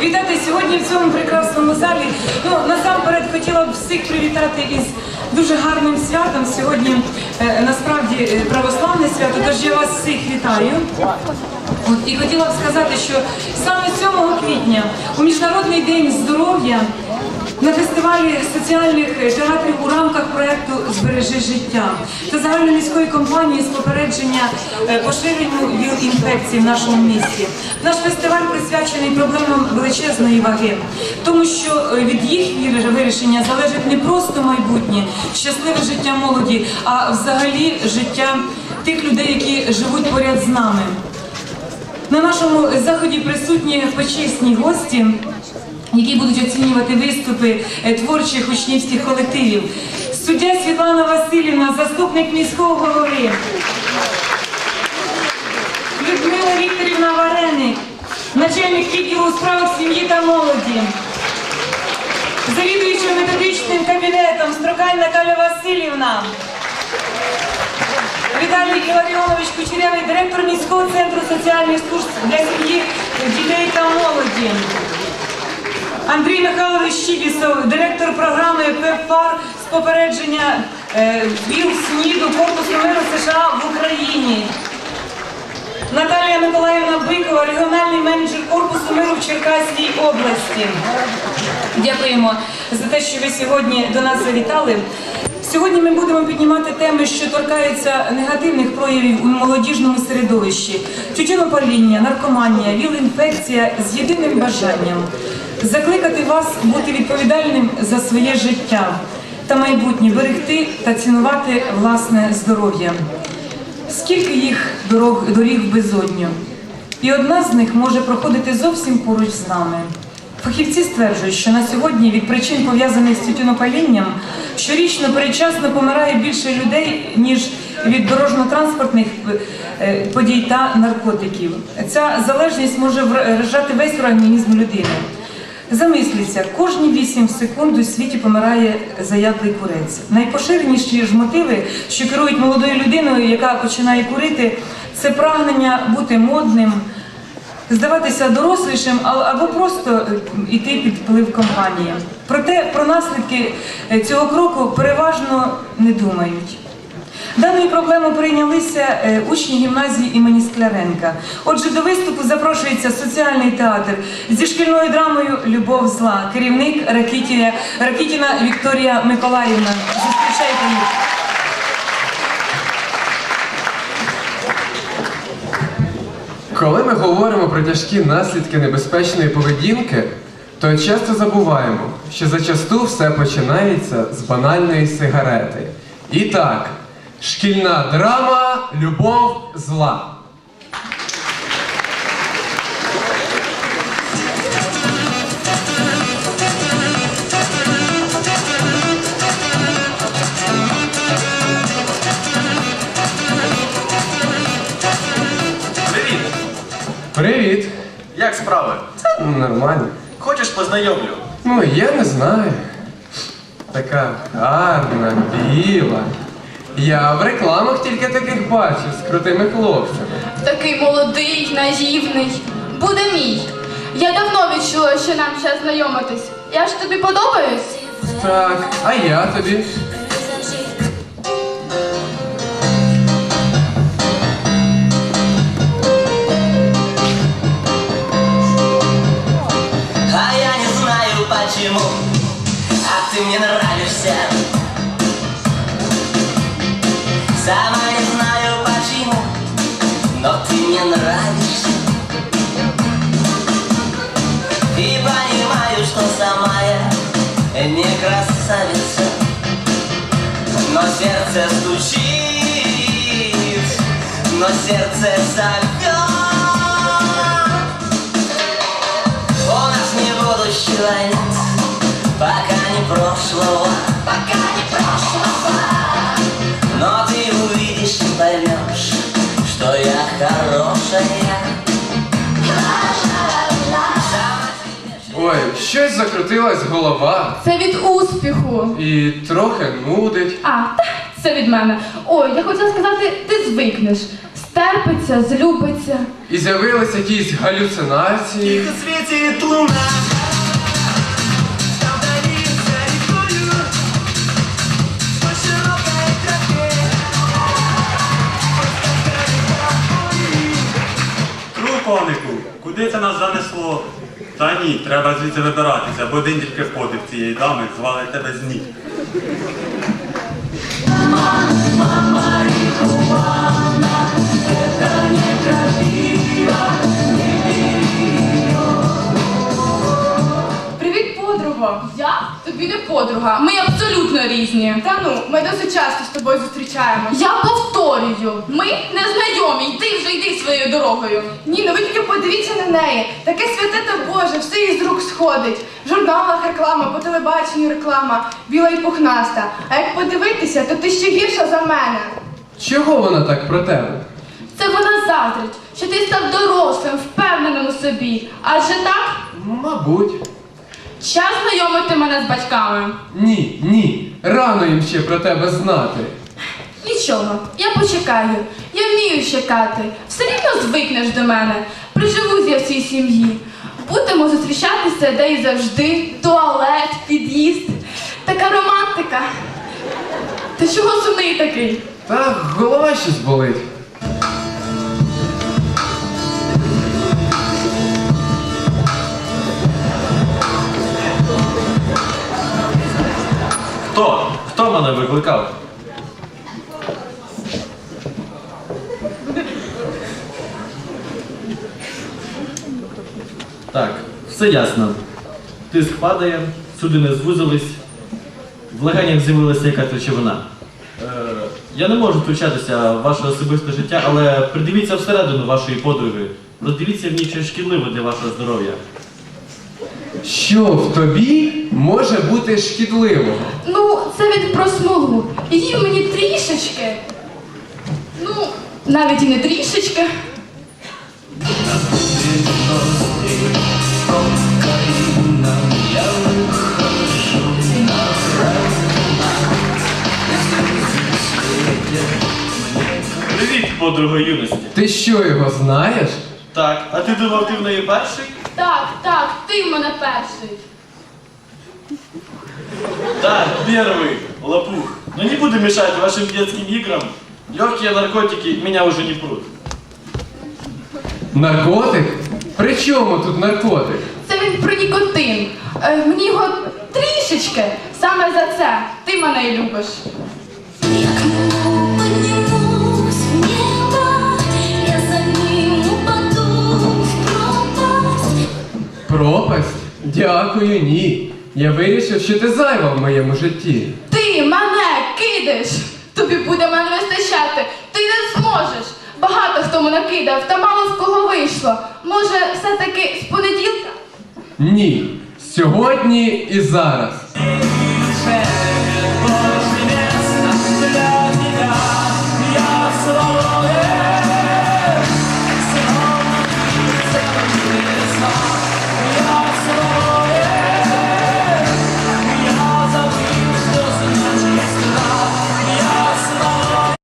вітати сьогодні в цьому прекрасному залі. Ну, насамперед хотіла б всіх привітати із дуже гарним святом. Сьогодні е, насправді е, православне свято, тож я вас всіх вітаю. От, і хотіла б сказати, що саме 7 квітня у Міжнародний день здоров'я на фестивалі соціальних театрів у рамках проєкту Збережи життя та загальноміської кампанії з попередження е, поширенню ВІЛ-інфекції в нашому місті. Наш фестиваль присвячений проблемам величезної ваги, тому що е, від їх вирішення залежить не просто майбутнє, щасливе життя молоді, а взагалі життя тих людей, які живуть поряд з нами. На нашому заході присутні почесні гості, які будуть оцінювати виступи е, творчих учнівських колективів. Суддя Світлана Васильівна, заступник міського голови. Людмила Вікторівна Вареник, начальник відділу у справах сім'ї та молоді. Завідуюча методичним кабінетом Строкань Наталя Васильівна. Віталій Іларіонович Кучерявий, директор міського центру соціальних служб для сім'ї, дітей та молоді. Андрій Михайлович Щібісов, директор програми ПЕПФАР з попередження е, ВІЛ СНІДу Корпусу миру США в Україні. Наталія Миколаївна Бикова, регіональний менеджер Корпусу миру в Черкаській області. Дякуємо за те, що ви сьогодні до нас завітали. Сьогодні ми будемо піднімати теми, що торкаються негативних проявів у молодіжному середовищі: тютюнопаління, наркоманія, віл-інфекція з єдиним бажанням закликати вас бути відповідальним за своє життя та майбутнє, берегти та цінувати власне здоров'я. Скільки їх дорог доріг в безодню, і одна з них може проходити зовсім поруч з нами. Фахівці стверджують, що на сьогодні від причин пов'язаних з тютюнопалінням щорічно передчасно помирає більше людей, ніж від дорожньо-транспортних е, подій та наркотиків. Ця залежність може вражати весь організм людини. Замисліться, кожні 8 секунд у світі помирає заядлий курець. Найпоширеніші ж мотиви, що керують молодою людиною, яка починає курити, це прагнення бути модним, здаватися дорослішим або просто йти під вплив компанії. Проте про наслідки е, цього кроку переважно не думають. Даною проблемою прийнялися е, учні гімназії імені Скляренка. Отже, до виступу запрошується соціальний театр зі шкільною драмою Любов зла, керівник Ракітія, Ракітіна Вікторія Миколаївна. Зустрічайте їх. Коли ми говоримо про тяжкі наслідки небезпечної поведінки, то часто забуваємо, що зачасту все починається з банальної сигарети. І так, шкільна драма Любов зла. Привіт! Привіт! Як справи? Ну, Нормально. Хочеш познайомлю? Ну, я не знаю. Така гарна, біла. Я в рекламах тільки таких бачу з крутими хлопцями. Такий молодий, наївний. Буде мій. Я давно відчула, що нам час знайомитись. Я ж тобі подобаюсь? Так, а я тобі. А я не знаю почему, а ты мне нравишься. Сама не знаю почему, но ты мне нравишься. И понимаю, что сама я не красавица, но сердце стучит, но сердце зовет. У нас не будущего нет, пока не прошлого, пока не прошлого. Щось закрутилась голова Це від успіху. і трохи нудить. А, та, це від мене. Ой, я хотіла сказати, ти звикнеш. Стерпиться, злюбиться. І з'явились якісь галюцинації. Тихо светит луна куди це нас занесло? Та ні, треба звідси вибиратися, бо один тільки подив цієї дами звали тебе з ніг. Привіт, подруга. Я тобі не подруга. Ми абсолютно різні. Та ну, ми досить часто з тобою зустрічаємося. Я повторюю, ми не знайомі. Йди вже йди своєю дорогою. Ні, ну ви тільки подивіться на неї. Таке святе та Боже, все із рук сходить. В журналах реклама, по телебаченню реклама, біла і пухнаста. А як подивитися, то ти ще гірша за мене. Чого вона так про тебе? Це вона заздрить, що ти став дорослим, впевненим у собі. Адже так, Мабуть. Час знайомити мене з батьками. Ні, ні. Рано їм ще про тебе знати. Нічого, я почекаю. Я вмію чекати. Все рівно звикнеш до мене. Приживусь я в цій сім'ї. Будемо зустрічатися де і завжди. Туалет, під'їзд. Така романтика. Ти чого сумний такий? Та голова щось болить. Мене викликав? Так, все ясно. Тиск падає, судини звузились, в легенях з'явилася якась речовина. Е, я не можу втручатися в ваше особисте життя, але придивіться всередину вашої подруги. Роздивіться в ній щось шкідливе для вашого здоров'я. Що в тобі може бути шкідливого? Ну, це від про смолу. Її мені трішечки. Ну, навіть і не трішечки. Привіт, подруга юності. Ти що його знаєш? Так, а ти думав, ти в неї перший? Так, так, ти в мене перший. Да, первый, лопух. Но не буду мешать вашим детским играм. Легкие наркотики меня уже не прут. Наркотик? При чому тут наркотик? Це він про нікотин. Е, мені його трішечки. Саме за це ти мене і любиш. Я к Пропасть? Дякую, ні. Я вирішив, що ти зайва в моєму житті. Ти мене кидаєш. Тобі буде мене вистачати. Ти не зможеш. Багато хто мене кидав, та мало в кого вийшло. Може, все-таки з понеділка? Ні. Сьогодні і зараз.